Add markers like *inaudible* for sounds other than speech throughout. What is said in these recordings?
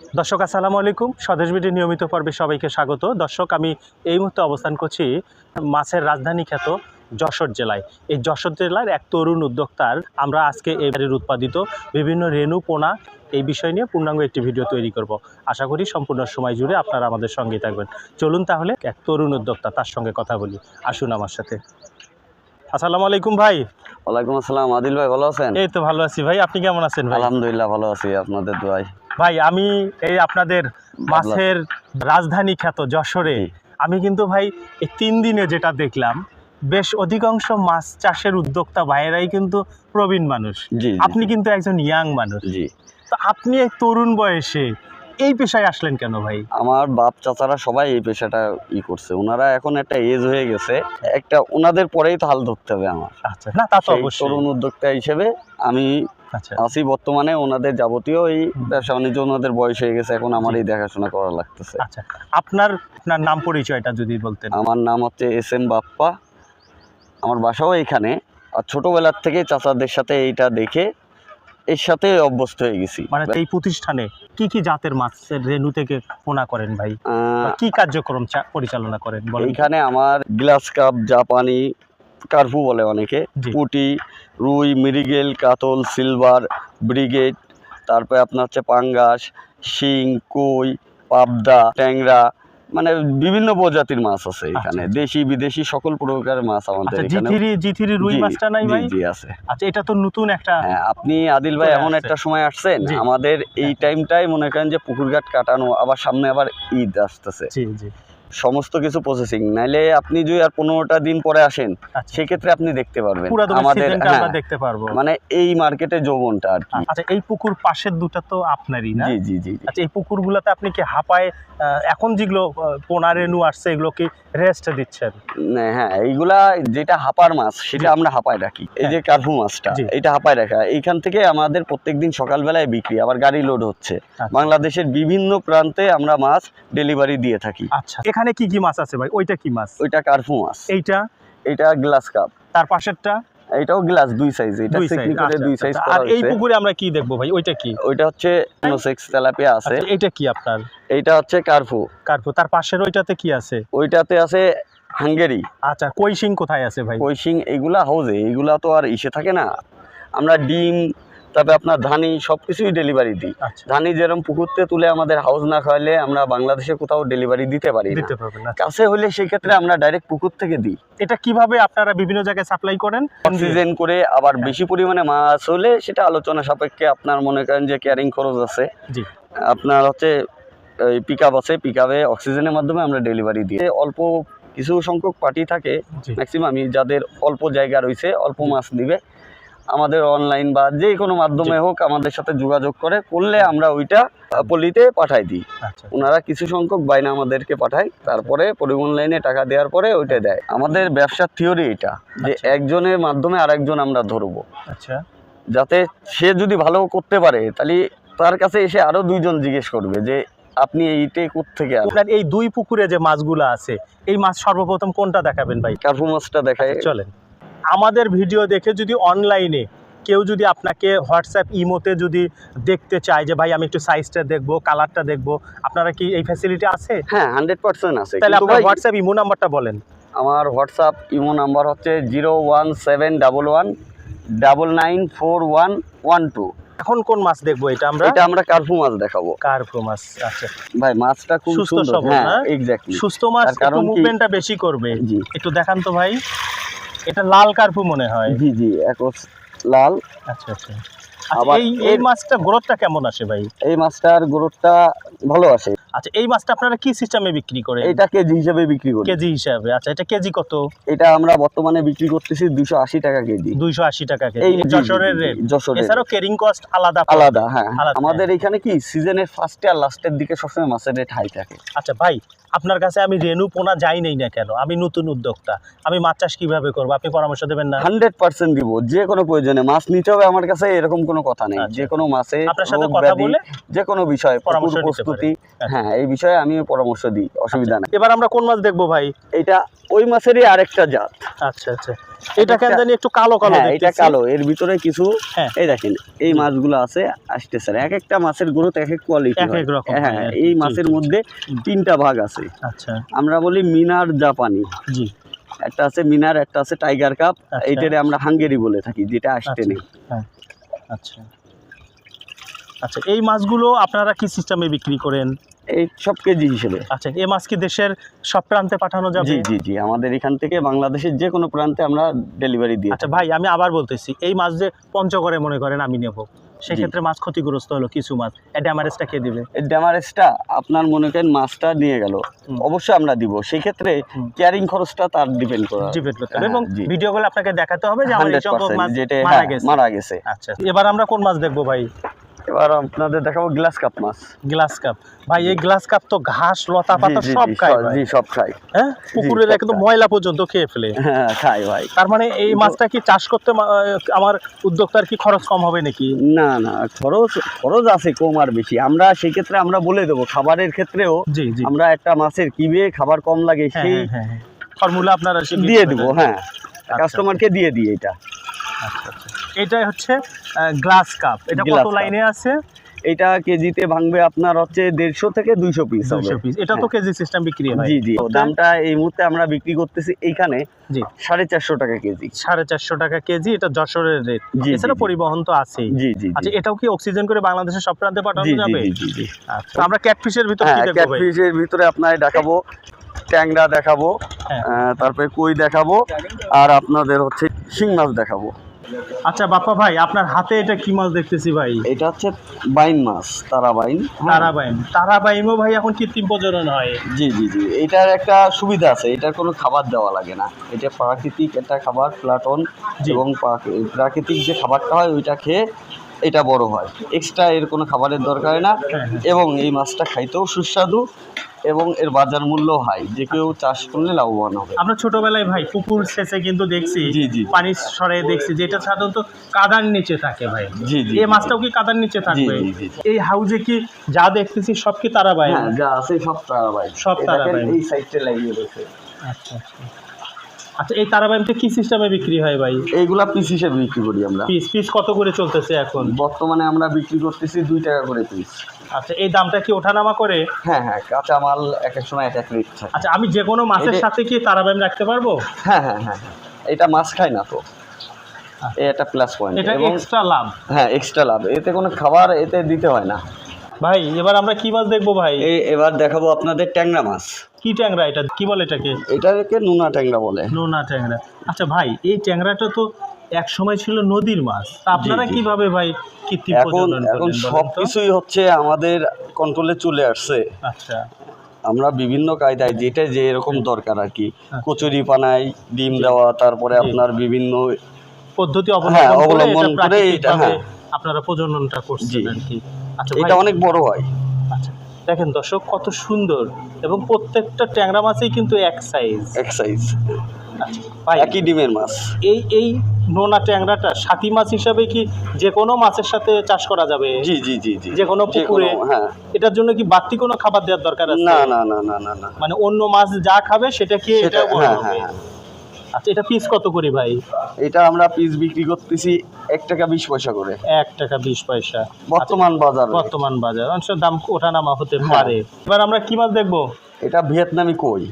দর্শক আসসালামু আলাইকুম। স্বদেশ বিটি নিয়মিত পর্বে সবাইকে স্বাগত। দর্শক আমি এই মুহূর্তে অবস্থান করছি মাছের রাজধানী খ্যাত যশোর জেলায়। এই যশোর জেলার এক তরুণ উদ্যোক্তার আমরা আজকে এই বাড়ির উৎপাদিত বিভিন্ন রেণু পোনা এই বিষয় নিয়ে পূর্ণাঙ্গ একটি ভিডিও তৈরি করব। আশা করি সম্পূর্ণ সময় জুড়ে আপনারা আমাদের সঙ্গে থাকবেন। চলুন তাহলে এক তরুণ উদ্যোক্তা তার সঙ্গে কথা বলি। আসুন আমার সাথে। আসসালামু আলাইকুম ভাই। ওয়ালাইকুম আসসালাম। আদিল ভাই ভালো আছেন? এই তো ভালো আছি ভাই। আপনি কেমন আছেন ভাই? আলহামদুলিল্লাহ ভালো আছি। আপনাদের দোয়াই ভাই আমি এই আপনাদের মাছের রাজধানী খ্যাত যশোরে আমি কিন্তু ভাই এই তিন দিনে যেটা দেখলাম বেশ অধিকাংশ মাছ চাষের উদ্যোক্তা ভাইয়েরাই কিন্তু প্রবীণ মানুষ। জি আপনি কিন্তু একজন ইয়াং মানুষ। জি। তো আপনি এই তরুণ বয়সে এই পেশায় আসলেন কেন ভাই? আমার বাপ চাচারা সবাই এই পেশাটা ই করছে। ওনারা এখন একটা এজ হয়ে গেছে। একটা ওনাদের পরেই তো হাল ধরতে হবে আমার। আচ্ছা না তা তো অবশ্যই। তরুণ উদ্যোক্তা হিসেবে আমি আছি বর্তমানে ওনাদের যাবতীয় এই ব্যবসা বাণিজ্য ওনাদের বয়স হয়ে গেছে এখন আমারই দেখাশোনা করা লাগতেছে। আচ্ছা আপনার আপনার নাম পরিচয়টা যদি বলতেন। আমার নাম হচ্ছে এস এম বাপ্পা। আমার বাসাও এখানে। আর ছোটবেলার থেকে চাচাদের সাথে এইটা দেখে এর সাথে অভ্যস্ত হয়ে গেছি। মানে এই প্রতিষ্ঠানে কি কি জাতের মাছের রেনু থেকে পোনা করেন ভাই? কি কার্যক্রম পরিচালনা করেন তো? আমার গ্লাস কাপ জাপানি কার্ফু বলে অনেকে। পুটি রুই মিরিগেল কাতল সিলভার ব্রিগেড তারপরে আপনার হচ্ছে পাঙ্গাস শিং কই পাবদা ট্যাংরা মানে বিভিন্ন প্রজাতির মাছ আছে এখানে। আচ্ছা। দেশি বিদেশি সকল প্রকারের মাছ আমাদের আচ্ছা এখানে। থ্রি জি থ্রি রুই মাছটা নাই ভাই? জি আছে। আচ্ছা এটা তো নতুন একটা হ্যাঁ আপনি আদিল ভাই এমন একটা সময় আসছেন আমাদের এই টাইমটাই মনে করেন যে পুকুরঘাট কাটানো আবার সামনে আবার ঈদ আসতেছে। জি জি। সমস্ত কিছু প্রসেসিং নাইলে আপনি যদি আর পনেরোটা দিন পরে আসেন আচ্ছা। সেক্ষেত্রে আপনি দেখতে পারবেন। আমাদের হ্যাঁ, দেখতে পারব। মানে এই মার্কেটে যৌবনটা আর কি। আচ্ছা এই পুকুর পাশের দুটো তো আপনারই না? জি জি জি। আচ্ছা এই পুকুরগুলোতে আপনি কি হাঁপায় এখন যেগুলো আহ, পোনা রেণু আসছে এগুলো কি রেস্ট দিচ্ছেন? হ্যাঁ এইগুলা যেটা হাঁপার মাছ সেটা আমরা হাঁপায় রাখি। এই যে কার্ফু মাছটা এটা হাপায় রাখা। এইখান থেকে আমাদের প্রত্যেকদিন সকালবেলায় বিক্রি আবার গাড়ি লোড হচ্ছে। আচ্ছা। বাংলাদেশের বিভিন্ন প্রান্তে আমরা মাছ ডেলিভারি দিয়ে থাকি। আচ্ছা। এখানে কি কি মাছ আছে ভাই? ওইটা কি মাছ? ওইটা কার্ফু মাছ। এইটা? এটা গ্লাস কাপ। তার পাশেরটা? এটাও গ্লাস দুই সাইজ এটা করে দুই সাইজ আর এই পুকুরে আমরা কি দেখব ভাই? ওইটা কি? ওইটা হচ্ছে সেক্স তেলাপিয়া আছে। আচ্ছা এইটা কি আপনার? এইটা হচ্ছে কার্ফু। কার্পু তার পাশের ওইটাতে কি আছে? ওইটাতে আছে হাঙ্গেরি। আচ্ছা কৈশিং কোথায় আছে ভাই? কৈশিং এইগুলা হাউজে এগুলা তো আর ইসে থাকে না। আমরা ডিম তারপরে আপনার ধানি সব কিছুই ডেলিভারি দিই। আচ্ছা। ধানি যেরকম পুকুরতে তুলে আমাদের হাউস না খাওয়ালে আমরা বাংলাদেশে কোথাও ডেলিভারি দিতে পারি না। না কাছে হলে সেই ক্ষেত্রে আমরা ডাইরেক্ট পুকুর থেকে দিই। এটা কীভাবে আপনারা বিভিন্ন জায়গায় সাপ্লাই করেন? অক্সিজেন করে আবার বেশি পরিমাণে মাছ হলে সেটা আলোচনা সাপেক্ষে আপনার মনে করেন যে ক্যারিং খরচ আছে। আপনার হচ্ছে এই পিক আপ আছে পিক আপে অক্সিজেনের মাধ্যমে আমরা ডেলিভারি দিই। অল্প কিছু সংখ্যক পার্টি থাকে জি। ম্যাক্সিমামই যাদের অল্প জায়গা রয়েছে অল্প মাছ দিবে। আমাদের অনলাইন বা যে কোনো মাধ্যমে হোক আমাদের সাথে যোগাযোগ করে করলে আমরা ওইটা পল্লীতে পাঠাই দিই। আচ্ছা। ওনারা কিছু সংখ্যক বাইনা আমাদেরকে পাঠায় তারপরে পরিবহন লাইনে টাকা দেওয়ার পরে ওইটা দেয়। আমাদের ব্যবসার থিওরি এটা যে আচ্ছা। একজনের মাধ্যমে আরেকজন আমরা ধরবো। আচ্ছা। যাতে সে যদি ভালো করতে পারে তাহলে তার কাছে এসে আরও দুইজন জিজ্ঞেস করবে যে আপনি এইটাই থেকে আপনার এই দুই পুকুরে যে মাছগুলো আছে এই মাছ সর্বপ্রথম কোনটা দেখাবেন ভাই? কার্পু মাছটা দেখায়। চলেন। আমাদের ভিডিও দেখে যদি অনলাইনে কেউ যদি আপনাকে হোয়াটসঅ্যাপ ইমোতে যদি দেখতে চায় যে ভাই আমি একটু সাইজটা দেখব কালারটা দেখব আপনারা কি এই ফ্যাসিলিটি আছে? হ্যাঁ হান্ড্রেড পার্সেন্ট আছে। তাহলে আপনার হোয়াটসঅ্যাপ ইমো নাম্বারটা বলেন। আমার হোয়াটসঅ্যাপ ইমো নাম্বার হচ্ছে zero one seven double one double nine four one one two এখন কোন মাছ দেখব এটা আমরা? এটা আমরা কার্পু মাছ দেখাবো। কার্পো মাছ আচ্ছা। ভাই মাছটা খুব সুস্থ সবল, হ্যাঁ এক্স্যাক্টলি সুস্থ মাছ একটু কারণ মুভমেন্টটা বেশি করবে। একটু দেখান তো ভাই। এটা লাল কার্পু মনে হয়। জি জি লাল। আচ্ছা আচ্ছা। আবার আচ্ছা, এই এই মাছটা গ্রোথটা কেমন আসে ভাই? এই মাছটার গ্রোথটা ভালো আসে। আচ্ছা এই মাছটা আপনারা কি সিস্টেমে বিক্রি করেন? এটা কেজি হিসেবে বিক্রি করি। কেজি হিসাবে। আচ্ছা এটা কেজি কত? এটা আমরা বর্তমানে বিক্রি করতেছি দুশো আশি টাকা কেজি। দুইশো আশি টাকা কেজি। যশোরের জি, রেট। যশোরের। এছাড়াও কেরিং কস্ট আলাদা আলাদা হ্যাঁ। আমাদের এখানে কি? সিজনের ফার্স্টে আর লাস্টের দিকে সবসময় মাছের রেট হাই থাকে। আচ্ছা ভাই আপনার কাছে আমি রেনু পোনা যাই নেই না কেন? আমি নতুন উদ্যোক্তা। আমি মাছ চাষ কীভাবে করব? আপনি পরামর্শ দেবেন না? হান্ড্রেড পার্সেন্ট দিব। যে কোনো প্রয়োজনে মাছ নিতে হবে আমার কাছে এরকম কোনো কথা নেই। আচ্ছা। যে কোনো মাছে আপনার সাথে কথা বলে যে কোনো বিষয়ে পরামর্শ। প্রস্তুতি। আচ্ছা। হ্যাঁ এই বিষয়ে আমি পরামর্শ দিই। অসুবিধা নেই। এবার আমরা কোন মাছ দেখব ভাই? এটা ওই মাছেরই আরেকটা জাত। আচ্ছা আচ্ছা। এটা কেন জানি একটু কালো কালো হ্যাঁ এটা কালো। এর ভিতরে কিছু হ্যাঁ। এই দেখেন এই মাছগুলো আছে এক একটা মাছের গ্রোথ এক এক কোয়ালিটি এক এক রকম হ্যাঁ হয়। এই মাছের মধ্যে তিনটা ভাগ আছে। আচ্ছা। আমরা বলি মিনার জাপানি। জি। একটা আছে মিনার একটা আছে টাইগার কাপ আচ্ছা। এইটারে আমরা হাঙ্গেরি বলে থাকি যেটা আসতে আচ্ছা। নেই। আচ্ছা। আচ্ছা এই মাছগুলো আপনারা কি সিস্টেমে বিক্রি করেন? এই সব কেজি হিসেবে। আচ্ছা এই মাছ কি দেশের সব প্রান্তে পাঠানো যাবে? জি জি জি আমাদের এখান থেকে বাংলাদেশের যে কোনো প্রান্তে আমরা ডেলিভারি দিই আচ্ছা ভাই আমি আবার বলতেছি এই মাছ যে পঞ্চগড়ে মনে করেন আমি নেব সেক্ষেত্রে মাছ ক্ষতিগ্রস্ত হলো কিছু মাছ। আমার কে দিবে? এই ড্যামারেজটা আপনার মনে করেন মাছটা নিয়ে গেল অবশ্যই আমরা দিব সেই ক্ষেত্রে ক্যারিং খরচটা তার ডিপেন্ড করা। ডিবেট করতে হবে হ্যাঁ, এবং ভিডিও গুলো আপনাকে দেখাতে হবে যে আমার এই মাছ মারা হ্যাঁ, গেছে। মারা গেছে। আচ্ছা এবার আমরা কোন মাছ দেখব ভাই? এবার আপনাদের দেখাবো গ্লাস কাপ মাছ। গ্লাস কাপ ভাই এই গ্লাস কাপ তো ঘাস লতা পাতা সব খায়। জি সব খাই হ্যাঁ? পুকুরের একদম ময়লা পর্যন্ত খেয়ে ফেলে। *laughs* হ্যাঁ খাই ভাই। তার মানে এই মাছটা কি চাষ করতে আমার উদ্যোক্তার কি খরচ কম হবে নাকি? না না খরচ খরচ আছে কম আর বেশি। আমরা সেই ক্ষেত্রে আমরা বলে দেবো খাবারের ক্ষেত্রেও জি জি। আমরা একটা মাছের কি কিবে খাবার কম লাগে হ্যাঁ সেই হ্যাঁ, হ্যাঁ ফর্মুলা আপনারা দিয়ে দেবো হ্যাঁ। আচ্ছা। কাস্টমারকে দিয়ে দিই এটা। আচ্ছা আচ্ছা। এটাই হচ্ছে গ্লাস কাপ এটা কত লাইনে আছে? এটা কেজিতে ভাঙবে আপনার হচ্ছে দেড়শো থেকে দুইশো পিস হবে। পিস এটা তো কেজি সিস্টেম বিক্রি হয়। জি জি। দামটা এই মুহূর্তে আমরা বিক্রি করতেছি এইখানে জি। সাড়ে চারশো টাকা কেজি। সাড়ে চারশো টাকা কেজি এটা যশোরের রেট জি, এছাড়া পরিবহন তো আছেই। জি জি আচ্ছা এটাও কি অক্সিজেন করে বাংলাদেশের সব প্রান্তে পাঠানো যাবে? জি জি জি। আচ্ছা আমরা ক্যাটফিশের ভিতর হ্যাঁ ক্যাটফিশের ভিতরে আপনার দেখাবো ট্যাংরা দেখাবো হ্যাঁ। তারপরে কই দেখাবো আর আপনাদের হচ্ছে শিং মাছ দেখাবো। আচ্ছা বাপ্পা ভাই আপনার হাতে এটা কি মাছ দেখতেছি ভাই? এটা হচ্ছে বাইন মাছ তারা তারাবাইন। তারাবাইনও তারাবাইম তারাবাইমও ভাই এখন কৃত্রিম প্রজনন হয়। জি জি জি। এটার একটা সুবিধা আছে এটার কোনো খাবার দেওয়া লাগে না। এটা প্রাকৃতিক একটা খাবার প্লাটন এবং প্রাকৃতিক যে খাবারটা হয় ওইটা খেয়ে এটা বড় হয় এক্সট্রা এর কোনো খাবারের দরকার না। এবং এই মাছটা খাইতেও সুস্বাদু এবং এর বাজার মূল্য হাই যে কেউ চাষ করলে লাভবান হবে আমরা ছোটবেলায় ভাই পুকুর শেষে কিন্তু দেখছি জি, জি। পানি সরে দেখছি যে এটা সাধারণত কাদার নিচে থাকে ভাই জি জি এই মাছটাও কি কাদার নিচে থাকবে। এই হাউজে কি যা দেখতেছি সব কি তারা হ্যাঁ যা আছে সব তারাবাই সব তারা তারাবাই। এই সাইডটা লাগিয়ে রয়েছে আচ্ছা আচ্ছা আচ্ছা এই তারাবাইমটা কি সিস্টেমে বিক্রি হয় ভাই? এইগুলা পিস হিসেবে বিক্রি করি আমরা। পিস পিস কত করে চলতেছে এখন? বর্তমানে আমরা বিক্রি করতেছি দুই টাকা করে পিস আচ্ছা এই দামটা কি ওঠানামা করে? হ্যাঁ হ্যাঁ কাঁচা মাল এক এক সময় এক এক রেট থাকে। আচ্ছা আমি যে কোনো মাছের সাথে কি তারাবাইম রাখতে পারব? হ্যাঁ হ্যাঁ হ্যাঁ হ্যাঁ। এটা মাছ খায় না তো। এই একটা প্লাস পয়েন্ট এটা এক্সট্রা লাভ। হ্যাঁ এক্সট্রা লাভ। এতে কোনো খাবার এতে দিতে হয় না। ভাই এবার আমরা কি মাছ দেখব ভাই? এবার দেখাবো আপনাদের ট্যাংরা মাছ। কি ট্যাংরা এটা? কি বলে এটাকে? এটাকে নোনা ট্যাংরা বলে। নোনা ট্যাংরা। আচ্ছা ভাই এই ট্যাংরাটা তো এক সময় ছিল নদীর মাছ। আপনারা কীভাবে ভাই কৃত্রিম এখন প্রজনন এখন করলেন সব কিছুই হচ্ছে আমাদের কন্ট্রোলে চলে আসছে। আচ্ছা। আমরা বিভিন্ন কায়দায় যেটা যে এরকম দরকার আর কি। আচ্ছা। কচুরি পানায় ডিম দেওয়া তারপরে আপনার বিভিন্ন পদ্ধতি হ্যাঁ, অবলম্বন করে এটা করে এটা, আপনারা প্রজননটা করছেন আর কি। আচ্ছা এটা অনেক বড় হয়। আচ্ছা। দেখেন দর্শক কত সুন্দর। এবং প্রত্যেকটা ট্যাংরা মাছই কিন্তু এক সাইজ এক সাইজ আচ্ছা একই ডিমের মাছ। এই এই নোনা ট্যাংরাটা সাথী মাছ হিসাবে কি যে কোনো মাছের সাথে চাষ করা যাবে? জি জি জি জি। যে কোনো পুকুরে? হ্যাঁ। এটার জন্য কি বাড়তি কোনো খাবার দেওয়ার দরকার আছে? না না না না না মানে অন্য মাছ যা খাবে সেটা কি এটা হ্যাঁ হ্যাঁ হ্যাঁ। আচ্ছা এটা পিস কত করি ভাই? এটা আমরা পিস বিক্রি করতেছি এক টাকা বিশ পয়সা করে। এক টাকা বিশ পয়সা। বর্তমান বাজার। বর্তমান বাজার। অংশ দাম ওঠানামা হতে হ্যাঁ। পারে এবার আমরা কি মাছ দেখব? এটা ভিয়েতনামি কই?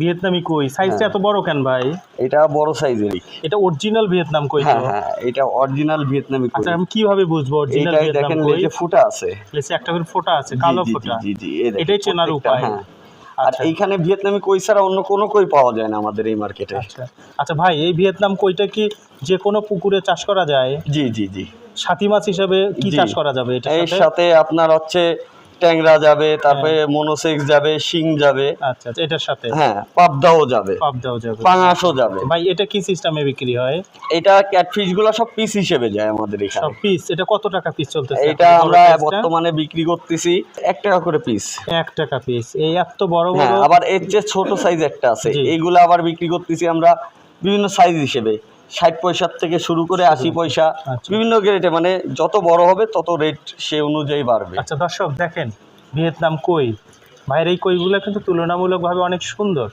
ভিয়েতনামি কই? সাইজটা হ্যাঁ। এত বড় কেন ভাই? এটা বড় সাইজেরই এটা অরিজিনাল ভিয়েতনাম কই হ্যাঁ হ্যাঁ এটা অরিজিনাল ভিয়েতনামি কই? আচ্ছা আমি কীভাবে বুঝব অরিজিনাল ভিয়েতনাম দেখেন লেজে ফুটা আছে। লেসে একটা করে ফোঁটা আছে কালো ফোঁটা। জি জি এটাই চেনার উপায়। হ্যাঁ। আর আচ্ছা। এইখানে ভিয়েতনামি কই ছাড়া অন্য কোনো কই পাওয়া যায় না আমাদের এই মার্কেটে আচ্ছা। আচ্ছা ভাই এই ভিয়েতনাম কইটা কি যে কোনো পুকুরে চাষ করা যায়? জি জি জি। সাথী মাছ হিসাবে কি চাষ করা যাবে এটা এর সাথে আপনার হচ্ছে ট্যাংরা যাবে তারপরে মনোসেক্স যাবে শিং যাবে। আচ্ছা আচ্ছা এটার সাথে? হ্যাঁ পাবদাও যাবে। পাপ দেওয়া যাবে। পাঙাশও যাবে। ভাই এটা কি সিস্টেমে বিক্রি হয়? এটা ক্যাটফিশগুলো সব পিস হিসেবে যায় আমাদের এখানে। সব পিস এটা কত টাকা পিস চলতেছে? এটা আমরা বড়? বর্তমানে বিক্রি করতেছি এক টাকা করে পিস এক টাকা পিস এই এত বড় বড় হ্যাঁ আবার এর যে ছোট সাইজ একটা আছে। এইগুলো আবার বিক্রি করতেছি আমরা বিভিন্ন সাইজ হিসেবে। ষাট পয়সার থেকে শুরু করে আশি পয়সা আচ্ছা। বিভিন্ন গ্রেটে মানে যত বড় হবে তত রেট সে অনুযায়ী বাড়বে। আচ্ছা দর্শক দেখেন ভিয়েতনাম কই? ভাইয়ের এই কইগুলো কিন্তু তুলনামূলকভাবে অনেক সুন্দর।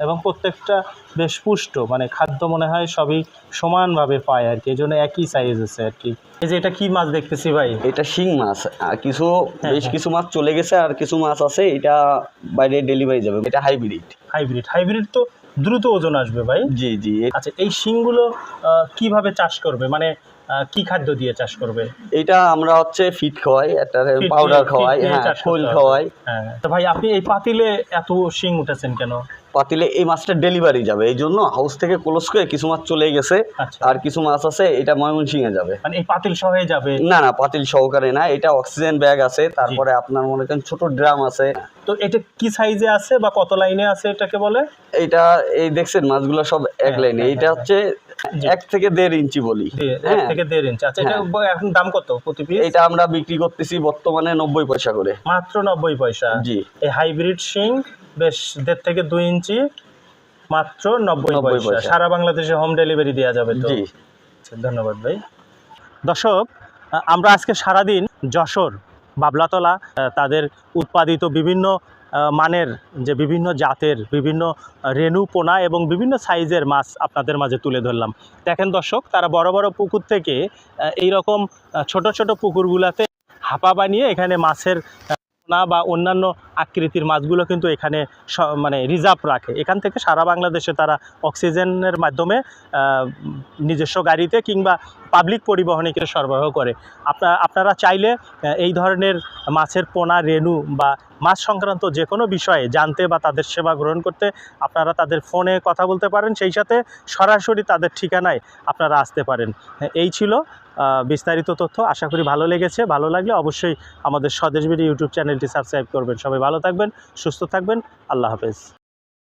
এবং প্রত্যেকটা বেশ পুষ্ট মানে খাদ্য মনে হয় সবই সমানভাবে পায় আর কি এই জন্য একই সাইজ আছে আর কি এই যে এটা কি মাছ দেখতেছি ভাই? এটা শিং মাছ আর কিছু হ্যাঁ, বেশ হ্যাঁ। কিছু মাছ চলে গেছে আর কিছু মাছ আছে এটা বাইরে ডেলিভারি যাবে এটা হাইব্রিড হাইব্রিড হাইব্রিড তো দ্রুত ওজন আসবে ভাই? জি জি। আচ্ছা এই শিংগুলো কীভাবে চাষ করবে? মানে কি খাদ্য দিয়ে চাষ করবে? এটা আমরা হচ্ছে ফিট খাওয়াই একটা পাউডার খাওয়াই হ্যাঁ খোল খাওয়াই। হ্যাঁ তো ভাই আপনি এই পাতিলে এত শিং উঠেছেন কেন? পাতিলে এই মাছটা ডেলিভারি যাবে। এই জন্য হাউস থেকে ক্লোজ করে কিছু মাছ চলে গেছে। আচ্ছা। আর কিছু মাছ আছে এটা ময়মনসিংহে যাবে। মানে এই পাতিল সহে যাবে? না না পাতিল সহকারে না এটা অক্সিজেন ব্যাগ আছে। তারপরে আপনার মনে করেন ছোট ড্রাম আছে। তো এটা কি সাইজে আছে বা কত লাইনে আছে এটাকে বলে? এটা এই দেখছেন মাছগুলো সব এক হ্যাঁ, লাইনে হ্যাঁ, এইটা হ্যাঁ, হচ্ছে এক থেকে দেড় ইঞ্চি বলি। এক হ্যাঁ। থেকে দেড় ইঞ্চি। আচ্ছা এটা এখন দাম কত প্রতি পিস এটা আমরা বিক্রি করতেছি বর্তমানে নব্বই পয়সা করে। মাত্র নব্বই পয়সা। জি। এই হাইব্রিড শিং বেশ দেড় থেকে দুই ইঞ্চি মাত্র নব্বই 90 পয়সা। সারা বাংলাদেশে হোম ডেলিভারি দেওয়া যাবে তো? জি। আচ্ছা, ধন্যবাদ ভাই। দর্শক আমরা আজকে সারাদিন যশোর বাবলাতলা তাদের উৎপাদিত বিভিন্ন মানের যে বিভিন্ন জাতের বিভিন্ন রেণু পোনা এবং বিভিন্ন সাইজের মাছ আপনাদের মাঝে তুলে ধরলাম। দেখেন দর্শক তারা বড় বড় পুকুর থেকে এই রকম ছোট ছোট পুকুরগুলাতে হাপা বানিয়ে এখানে মাছের পোনা বা অন্যান্য আকৃতির মাছগুলো কিন্তু এখানে মানে রিজার্ভ রাখে। এখান থেকে সারা বাংলাদেশে তারা অক্সিজেনের মাধ্যমে নিজস্ব গাড়িতে কিংবা পাবলিক পরিবহনে কিন্তু সরবরাহ করে। আপনারা আপনারা চাইলে এই ধরনের মাছের পোনা, রেণু বা মাছ সংক্রান্ত যে কোনো বিষয়ে জানতে বা তাদের সেবা গ্রহণ করতে আপনারা তাদের ফোনে কথা বলতে পারেন। সেই সাথে সরাসরি তাদের ঠিকানায় আপনারা আসতে পারেন। এই ছিল বিস্তারিত তথ্য আশা করি ভালো লেগেছে। ভালো লাগলে অবশ্যই আমাদের স্বদেশ বিডি ইউটিউব চ্যানেলটি সাবস্ক্রাইব করবেন। সবাই ভালো থাকবেন, সুস্থ থাকবেন। আল্লাহ হাফেজ।